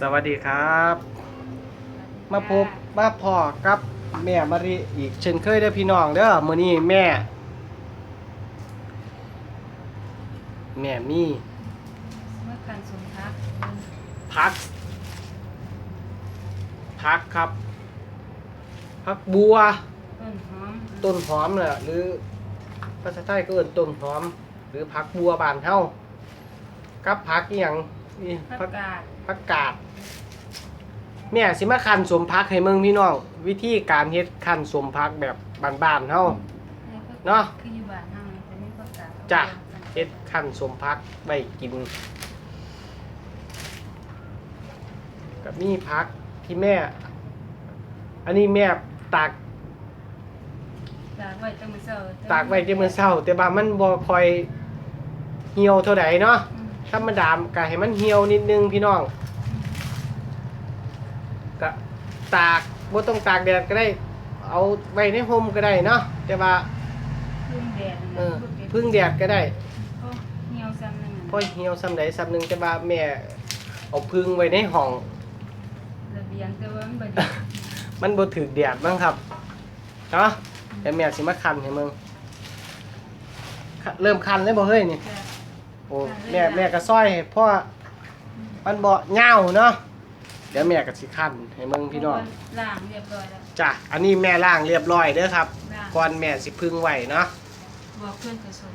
สวัสดีครับ มาพบมาพอกับแม่มาริอีกเช่นเคยเด้อพี่น้องเด้อมื้อนี้แม่ แม่มีเมื่อการสมทักพัก พักครับ พักบัว ต้นหอมต้นหอมน่ะหรือภาษาไทยก็เอิ้นต้นหอม หรือพักบัวบานเฮากับพักอีหยัง นี่ผักพักกาดผักกาดแม่สิมาคันสมพักให้เมืองพี่น้องวิธีการเฮ็ดคันสมพักแบบบ้านๆเฮา เนาะคืออยู่บ้านเฮานี่จะมีผักกาดจ้ะ เฮ็ดคันสมพักไว้กินกับมีพักที่แม่ อันนี้แม่ตากตากไว้ตั้งมื้อเช้าตากไว้ที่มื้อเช้า แต่ว่ามันบ่ค่อยเหี่ยวเท่าใดเนาะ อืม ธรรมดาก็ให้มันเหี่ยวนิดนึงพี่น้องก็ตากบ่ต้องตากแดดก็ได้ เอาไว้ในห่มก็ได้เนาะแต่ว่าพึ่งแดดเออพึ่งแดดก็ได้โอ้เหี่ยวซ้ำนึงพอเหี่ยวซ้ำใดซ้ำหนึงแต่ว่าแม่เอาพึ่งไว้ในห้องระเบียงแต่ว่ามันบ่ดีมันบ่ถึกแดดบ้างครับเนาะเดี๋ยวแม่สิมาคันให้มึงคันเริ่มคันเลยบ่เฮ้ยนี่จ้ะ โอ้แม่แม่ก็ซอยให้พ่อมันบ่ยาวเนาะเดี๋ยวแม่ก็สิคันให้มึงพี่น้องล้างเรียบร้อยแล้วจ้ะอันนี้แม่ล่างเรียบร้อยเด้อครับล้างก่อนแม่สิพึ่งไว้เนาะบอกเพื่อนผสม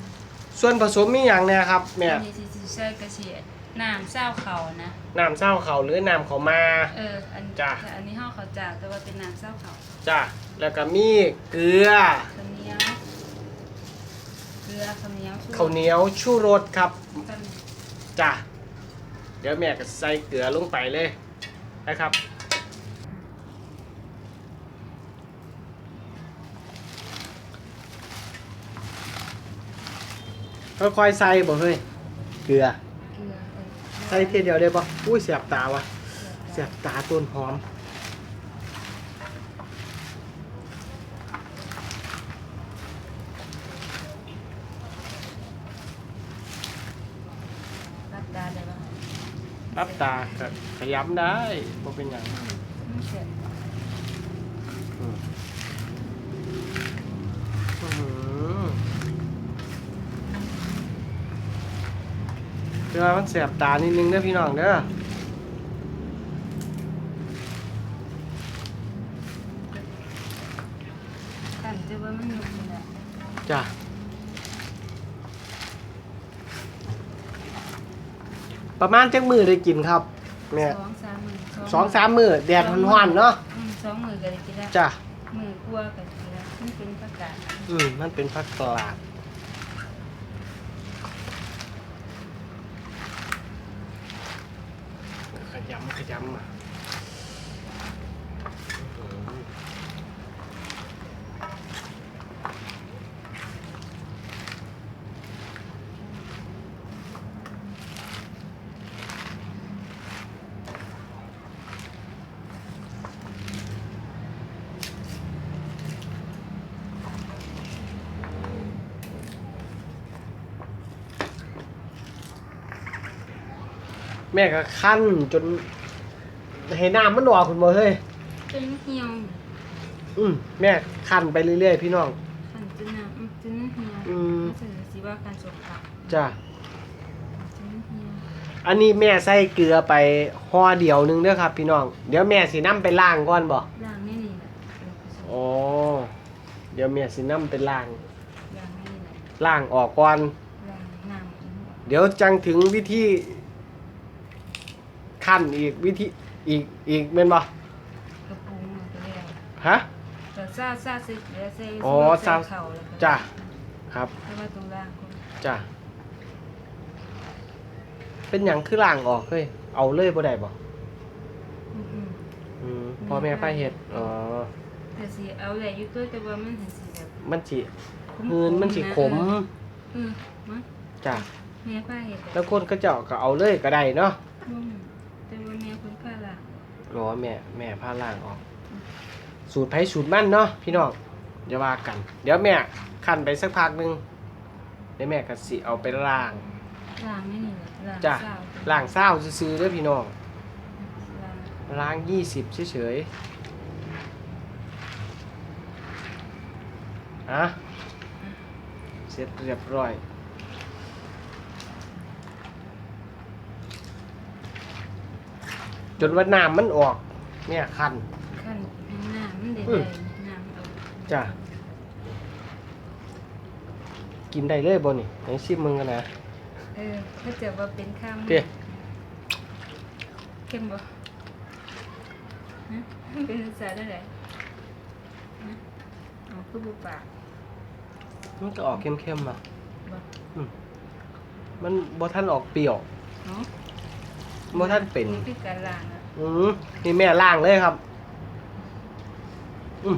ส่วนผสมมีอย่างแน่ครับแม่อันนี้สิสิใส่กระเทียมน้ำเศร้าเขานะ น้ำเศร้าเขาหรือน้ำเขามา เออ อันจ้ะแต่อันนี้เฮาเขาจากแต่ว่าเป็นน้ำเศร้าเขาจ้ะแล้วก็มีเกลือข้าวเหนียว เกลือข้าวเหนียวข้าวเหนียวชูรสครับกันจ้ะเดี๋ยวแม่ก็ใส่เกลือลงไปเลยนะครับค่อยๆใส่บ่เฮ้ยเกลือเกลือเออใส่เทียเดียวได้ปะอุ้ยเสียบตาวะเสียบตาต้นหอม รับตาได้ปะ รับตาก็ขยำได้บ่เป็นอย่างเสร็จอืมอื้อหือเดี๋ยวมันแสบตานิดนึงเด้อพี่น้องเด้อ ประมาณจักมือได้กินครับแม่สองสามมือสองสามมือแดดร้อนๆเนาะอืมสองมือก็ได้กินแล้วจ้ะมือกลัวก็กินแล้วมันเป็นประกาศอืมมันเป็นผักตลาดขยำขยำอะ แม่ก็ขั้นจนให้น้ำมันออกคุณบ่เฮ้ยเป็นเหี่ยวอืมแม่ขั้นไปเรื่อยๆพี่น้อง ขันจนน้ำอืมจนเหี่ยวอืมรู้สึกสิว่าการสมผักจ้ะจนเหี่ยวอันนี้แม่ใส่เกลือไปห่อเดียวหนึงเด้อครับ พี่น้อง เดี๋ยวแม่สินํไปล้างก่อนบ่ล้างนี่นี่แหละเออผสมอ๋อเดี๋ยวแม่สินํไปล้างล้างนี่แหละล้างออกก่อน ล้างน้ำอันนี้ออกเดี๋ยวจังถึงวิธี ขั้นอีกวิธีอีกอีกแม่นบ่กระปุกมันก็แล้วฮะ แต่ซาซาซิแล้วใส่อ๋อใส่ซา เข่าแล้วก็จ้ะครับแต่ว่าตรงล่างก็จ้ะเป็นหยังคือล้างออกเฮ้ยเอาเลยบ่ได้บ่อืมอืมอืมพ่อแม่พาเฮ็ดอ๋อแต่สิเอาได้อยู่ตัวแต่ว่ามันเห็นสิแบบมันสิขมๆหืนมันสิขมเออมั้งจ้ะแม่ป้าเห็ดแล้วคนก็เจ้าก็เอาเลยก็ได้เนาะอืมแต่ว่าแม่คนป้าล่ะ ห รอแม่แม่พาล้างออก สูตรไผสูตรมันเนาะพี่น้องอย่าว่ากัน เดี๋ยวแม่คั่นไปสักพักหนึงเดี๋ยวแม่ก็สิเอาไปล้างล้างนี่นี่แหละล้างจ้ะเศร้าล้างเศร้าซื่อๆเด้อพี่น้องลล้างยี่สิบเฉยๆอะเสร็จเรียบร้อย จนว่าน้ำมันออก เนี่ยคันขั้นให้น้ำมันได้อืได้มน้ำเอาจ้ะกินได้เลยบ่นี่ไหนชิมมึงกันนะ เออถ้าเกิดว่าเป็นข้ามเตี้ยเข้มบ่ฮะเป็นภาษาได้ไหนฮะเอาคือบุปากมันก็ออกเข้มๆอะบ่มันบ่ท่านออกเปรี้ยวเนาะบ่ท่านเป็นนี่คือการล้าง อะอืมนี่แม่ล่างเลยครับ อืม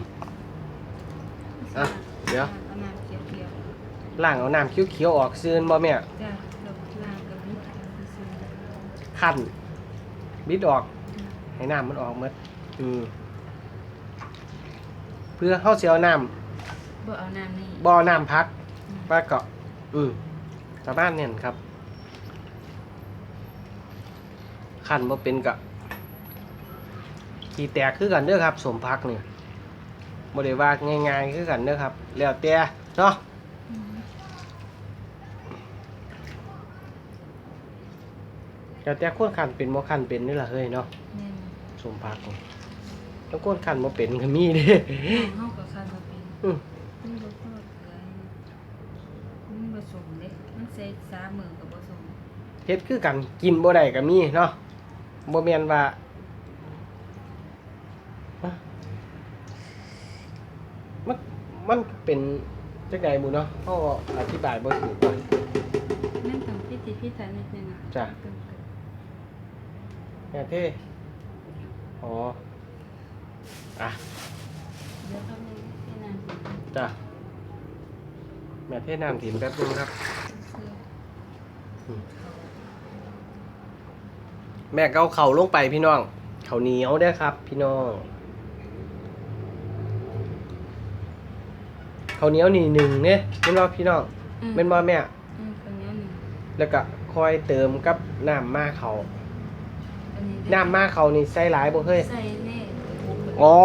อะเดี๋ยวเอาน้ำเขียวล่างเอาน้ำเขียวๆออกซื่นบ่แม่ๆจ้ะเราล้างกับนิดซื่อคั่นบิดออกๆอืมให้น้ำมันออกหมดอืมเพื่อเฮาสิเอาน้ำบ่เอาน้ำนี่บ่อน้ำพักอืมว่าก็อืมประมาณนี้ครับ ขั้นบ่เป็นกะ ขี่แตกคือกันเด้อครับสมพักนี่บ่ได้ว่าง่ายๆคือกันเด้อครับ แล้วแต่เนาะอืมแล้วแต่คนขันเป็นบ่ขันเป็นนี่ล่ะเฮ้ยเนาะแม่นสมพักนี่แล้วคนขันบ่เป็นก็มีเด้เฮาก็คันบ่เป็นอืมมันบ่พอเกลือมันผสมเด้มันใส่สามมือกับผสมเฮ็ดคือกันกินบ่ได้ก็มีเนาะบ่แม่นว่าฮะ มันมันเป็นจังได๋บุเนาะเฮาอธิบายบ่ถูกว่า นั่นต้องพิธีพิถันนิดนึงอะจ้ะเกินแม่เท่อ๋ออะๆเดี๋ยวเขาไม่ให้นานสิจ้ะแม่เท่น้ำถิ่นแป๊บนึงครับ คือแม่ก็เอาเข่าลงไปพี่น้องเข่าเหนียวได้อครับ พี่น้อง เข่าเหนียวนี่หนึ่งเนี่ยเป็นบ่พี่น้องอืมเป็นบ่แม่ อืมคนนี้หนึ่งแล้วก็คอยเติมกับน้ำมาเขาอันนี้น้ำมาเขานี่ใส่หลายบ่เฮ้ยใส่แน่อ๋อ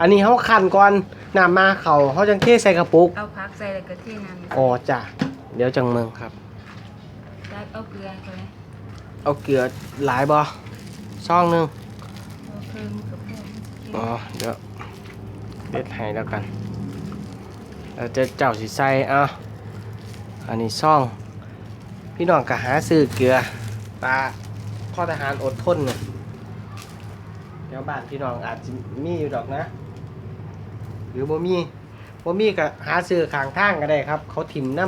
อันนี้เขาคั่นก่อนน้ำมาเขาเขาจังเทใส่กระปุก เอาพักใส่แล้วก็เทน้ำอ๋อจ้ะ เดี๋ยวจังเมืองครับได้เอาเกลือก่อนเลยเอาเกลือหลายบ่ช่องหนึง เอาเพิ่มกับเพิ่มอ๋อ เดี๋ยวเด็ดให้แล้วกัน ราจะเจ้าสิใส่อะอันนี้ช่อง พี่น้องก็หาซื้อเกลือปลาข้อทหารอดทนเนี่ยเดี๋ยวบ้านพี่น้องอาจจะมีอยู่ดอกนะ หรือบ่มีบ่มีก็หาซื้อข้างทางก็ได้ครับ เขาถิ่มน้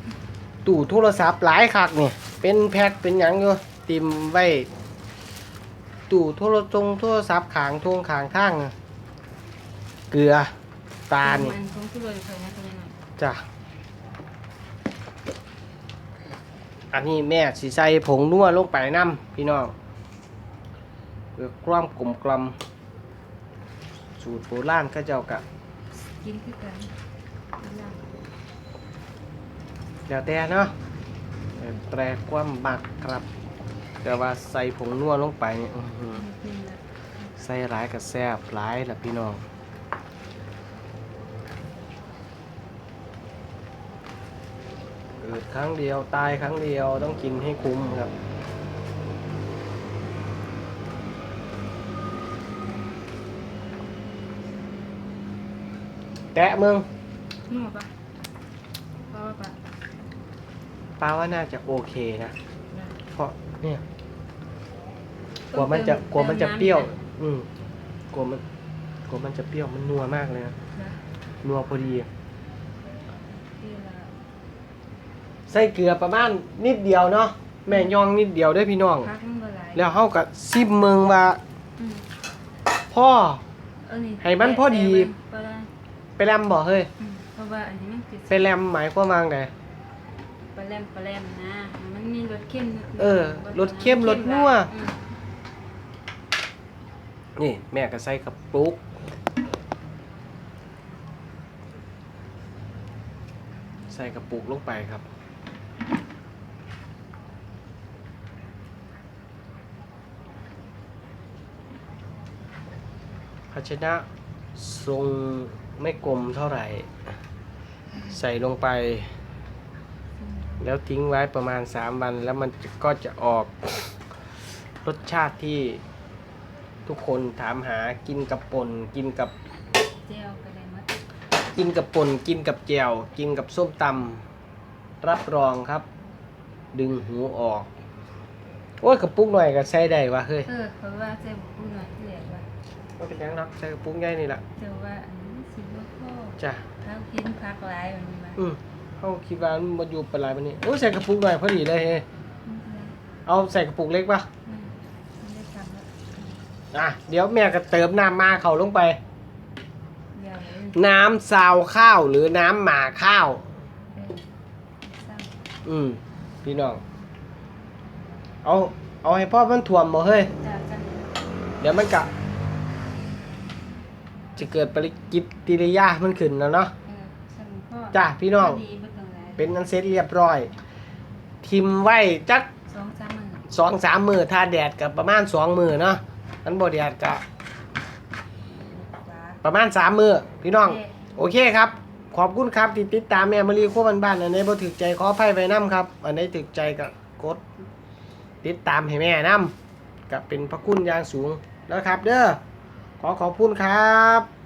ำตู้โทรศัพท์หลายคักเนี่ยเป็นแพ็คเป็นหยังอยู่ติมไว้ตู้โทรจงโทรศัพท์ขางทวงขางทางน่ะเกลือ ตานี่มันคงคือเลยใส่นะตัวนี้หน่อยจ้ะอันนี้แม่สิใส่ผงนัวลงไปน้ำพี่น้องเพื่อความกลมกลอมสูตรโบราณก็เจ้ากะกินคือกันล้างแล้วแต่เนาะแล้วแปรความบักครับแต่ว่าใส่ผงนัวลงไปนี่อื้อหือนิดนึงละใส่หลายกับแซ่บหลายล่ะพี่น้อง เกิดครั้งเดียวตายครั้งเดียวต้องกินให้คุ้มครับแตะมึงนัวปะพอปะป้าว่าน่าจะโอเคนะได้เพราะเนี่ยกลัวมันจะกลัวมันจะเปรี้ยว อืมกลัวมันกลัวมันจะเปรี้ยวมันนัวมากเลยนะนะนัวพอดี ใส่เกลือประมาณนิดเดียวเนาะแม่ย่องนิดเดียวเด้วยพี่น้อง พักมันบ่หลายแล้วเฮาก็ซิมเมืองว่าอืมพ่อ เออนี่ให้มันพอดีไปได้ไปแลมบ่เฮ้ยอืมเพราะว่าอันนี้มันคือไปแลมหมายความว่าไงปลาแรมปลาแรมนะ มันมีรสเข้มนิดนึงเออรสเข้มรสนัว อืมนี่แม่ก็ใส่กระปุกใส่กระปุกลงไปครับ ภาชนะทรงไม่กลมเท่าไหร่ ใส่ลงไป แล้วทิ้งไว้ประมาณ 3 วัน แล้วมันก็จะออกรสชาติที่ทุกคนถามหากินกับป่นกินกับ เจลก็ได้หมดกินกับป่นกินกับแจ่วกินกับส้มตำรับรองครับ ดึงหูออก โอ้ยกระปุกหน่อยก็ใส่ได้วะเฮ้ยเออเพราะว่าใส่บุกหน่อยเรียกว่าไม่เป็นหยังหรอกใส่กระปุกใหญ่นี่แหละแต่ว่าอันนี้สิบ่พอจ้ะเขากินผักหลายมันมาอืมเขาคิดว่ามันมาอยู่ปลายมันนี่โอ้ยใส่กระปุกหน่อยพอดีเลยเฮ้ยอืมอืมเอาใส่กระปุกเล็กปะอืมไม่ได้ทำแล้วอะเดี๋ยวแม่ก็เติมน้ำมาเขาลงไปเดี๋ยวเลยน้ำซาวข้าวหรือน้ำหมาข้าว เออซ้ำอืมพี่น้อง เอาเอาให้พ่อมันถ่วมบ่เฮ้ย จ้าจ้าเดี๋ยวมันกะจะเกิดปฏิกิริยามันขึ้นแล้วเนาะ เออซ้ำพ่อจ้ะพี่น้อง พดีบ่ต้องหลายเป็นอันเสร็จเรียบร้อย ทิมไว้จัก สองสามมื้อสองสามมือถ้าแดดกับประมาณสองมือเนาะนั้นบ่แดดกะจ้าประมาณสามมือพี่น้องโอเคโอเคครับ ขอบคุณครับที่ติดตามแม่มารีโคบ้านบ้านๆอันไหนี้บ่ถึกใจขออภัยไว้นํครับ อันไหนี้ถึกใจก็กด ติดตามให้แม่นํกับเป็นพระคุณอย่างสูงนะครับ เด้อขอขอบคุณครับ